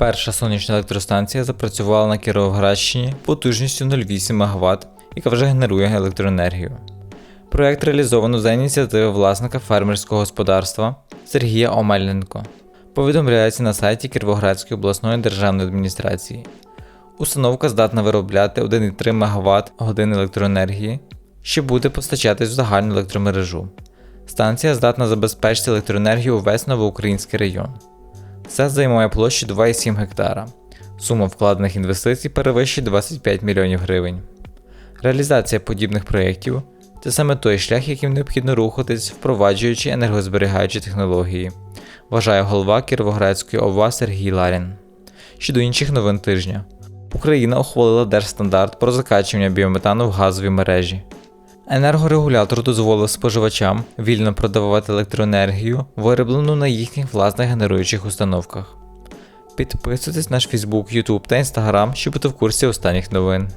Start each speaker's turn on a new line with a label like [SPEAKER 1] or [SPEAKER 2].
[SPEAKER 1] Перша сонячна електростанція запрацювала на Кіровоградщині потужністю 0,8 МВт, яка вже генерує електроенергію. Проект реалізовано за ініціативи власника фермерського господарства Сергія Омельненко. Повідомляється на сайті Кіровоградської обласної державної адміністрації. Установка здатна виробляти 1,3 МВт годин електроенергії, що буде постачатись в загальну електромережу. Станція здатна забезпечити електроенергію увесь новоукраїнський район. Це займає площу 2,7 гектара. Сума вкладених інвестицій перевищує 25 мільйонів гривень. Реалізація подібних проєктів це саме той шлях, яким необхідно рухатись, впроваджуючи енергозберігаючі технології, вважає голова Кіровоградської ОВА Сергій Ларін. Щодо інших новин тижня, Україна ухвалила держстандарт про закачування біометану в газові мережі. Енергорегулятор дозволив споживачам вільно продавати електроенергію, вироблену на їхніх власних генеруючих установках. Підписуйтесь на наш Facebook, YouTube та Instagram, щоб бути в курсі останніх новин.